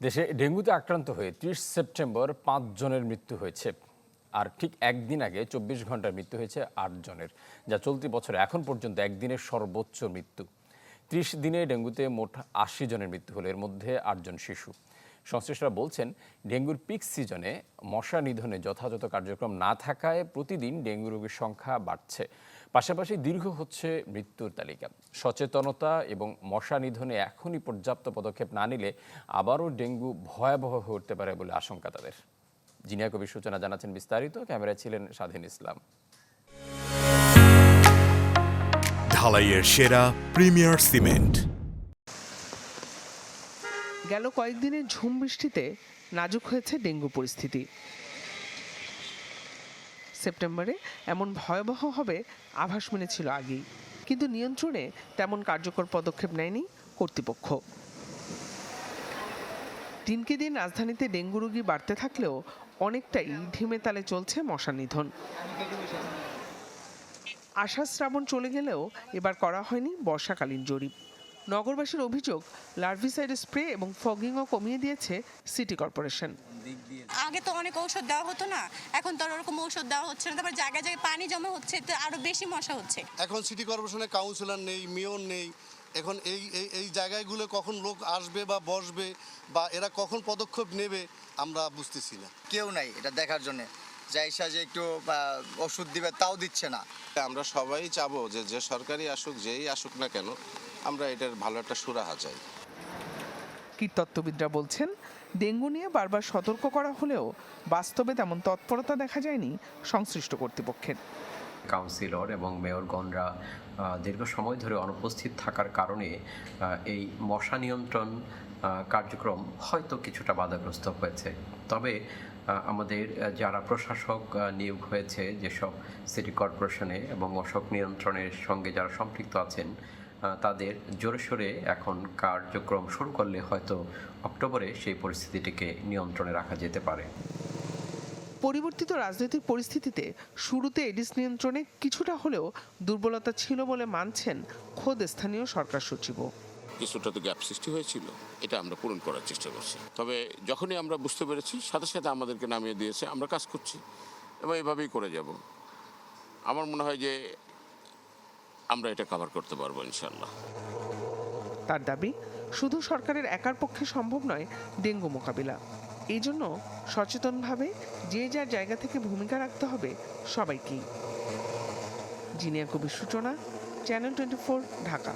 দেশে ডেঙ্গুতে আক্রান্ত হয়ে ত্রিশ সেপ্টেম্বর পাঁচ জনের মৃত্যু হয়েছে। আর ঠিক একদিন আগে চব্বিশ ঘণ্টার মৃত্যু হয়েছে আট জনের, যা চলতি বছরে এখন পর্যন্ত একদিনের সর্বোচ্চ মৃত্যু। ত্রিশ দিনে ডেঙ্গুতে মোট আশি জনের মৃত্যু হলো, এর মধ্যে আটজন শিশু। সংশ্লিষ্টরা বলছেন, ডেঙ্গুর পিক সিজনে মশা নিধনে যথাযথ কার্যক্রম না থাকায় প্রতিদিন ডেঙ্গু রোগীর সংখ্যা বাড়ছে। পাশাপাশি দীর্ঘ হচ্ছে মৃত্যুর তালিকা। সচেতনতা এবং মশা নিধনে এখনই পর্যাপ্ত পদক্ষেপ না নিলে আবারও ডেঙ্গু ভয়াবহ হয়ে উঠতে পারে বলে আশঙ্কা তাদের। জিনিয়া কবির সূচনা জানাচ্ছেন বিস্তারিত। ক্যামেরায় ছিলেন স্বাধীন ইসলাম। ঢালাইয়ের সেরা প্রিমিয়ার সিমেন্ট। গেল কয়েকদিনের ঝুম বৃষ্টিতে নাজুক হয়েছে ডেঙ্গু পরিস্থিতি। সেপ্টেম্বরে এমন ভয়াবহ হবে আভাস মিলেছিল আগেই। কিন্তু নিয়ন্ত্রণে তেমন কার্যকর পদক্ষেপ নেয়নি কর্তৃপক্ষ। দিনকে দিন রাজধানীতে ডেঙ্গু রোগী বাড়তে থাকলেও অনেকটাই ঢিমে তালে চলছে মশা নিধন। আষাঢ় শ্রাবণ চলে গেলেও এবার করা হয়নি বর্ষাকালীন জরিপ। নগরবাসীর অভিযোগ লার্ভিসাইড স্প্রে এবং ফগিংও কমিয়ে দিয়েছে সিটি কর্পোরেশন আগে তো অনেক ঔষধ দেওয়া হতো না এখন তো আর ওরকম ঔষধ দেওয়া হচ্ছে না তারপর জায়গায় জায়গায় পানি জমা হচ্ছে তো আরও বেশি মশা হচ্ছে। এখন সিটি কর্পোরেশনে কাউন্সিলর নেই মেয়র নেই এখন এই এই এই জায়গাগুলো কখন লোক আসবে বা বসবে বা এরা কখন পদক্ষেপ নেবে আমরা বুঝতেছি না। কেউ নাই এটা দেখার জন্য। যাইসা যে একটু বা, ওষুধ দিবে তাও দিচ্ছে না। আমরা সবাই চাবো যে যে সরকারি আসুক যেই আসুক না কেন আমরা এটার ভালো একটা সুরাহা চাই। কীটতত্ত্ববিদরা বলছেন ডেঙ্গু নিয়ে বারবার সতর্ক করা হলেও বাস্তবে তেমন তৎপরতা দেখা যায়নি সংশ্লিষ্ট কর্তৃপক্ষের। কাউন্সিলর এবং মেয়রগণরা দীর্ঘ সময় ধরে অনুপস্থিত থাকার কারণে এই মশা নিয়ন্ত্রণ কার্যক্রম হয়তো কিছুটা বাধাগ্রস্ত হয়েছে। তবে আমাদের যারা প্রশাসক নিয়োগ হয়েছে যেসব সিটি কর্পোরেশনে এবং মশক নিয়ন্ত্রণের সঙ্গে যারা সম্পৃক্ত আছেন তাদের জোরে সোরে এখন কার্যক্রম শুরু করলে হয়তো অক্টোবরে সেই পরিস্থিতিটিকে নিয়ন্ত্রণে রাখা যেতে পারে। পরিবর্তিত রাজনৈতিক পরিস্থিতিতে শুরুতে এডিস নিয়ন্ত্রণে কিছুটা হলেও দুর্বলতা ছিল বলে মানছেন খোদ স্থানীয় সরকার সচিবও। কিছুটা তো গ্যাপ সৃষ্টি হয়েছিল, এটা আমরা পূরণ করার চেষ্টা করছি। তবে যখনই আমরা বুঝতে পেরেছি, সাথে সাথে আমাদেরকে নামিয়ে দিয়েছে, আমরা কাজ করছি এবং এভাবেই করে যাব। আমার মনে হয় যে আমরা এটা কভার করতে পারব ইনশাল্লাহ তার দাবি, শুধু সরকারের একার পক্ষে সম্ভব নয়, ডেঙ্গু মোকাবিলা। এই জন্য সচেতনভাবে যে যার জায়গা থেকে ভূমিকা রাখতে হবে সবাইকেই। জিনিয়া কবির সূচনা, চ্যানেল টোয়েন্টি ঢাকা।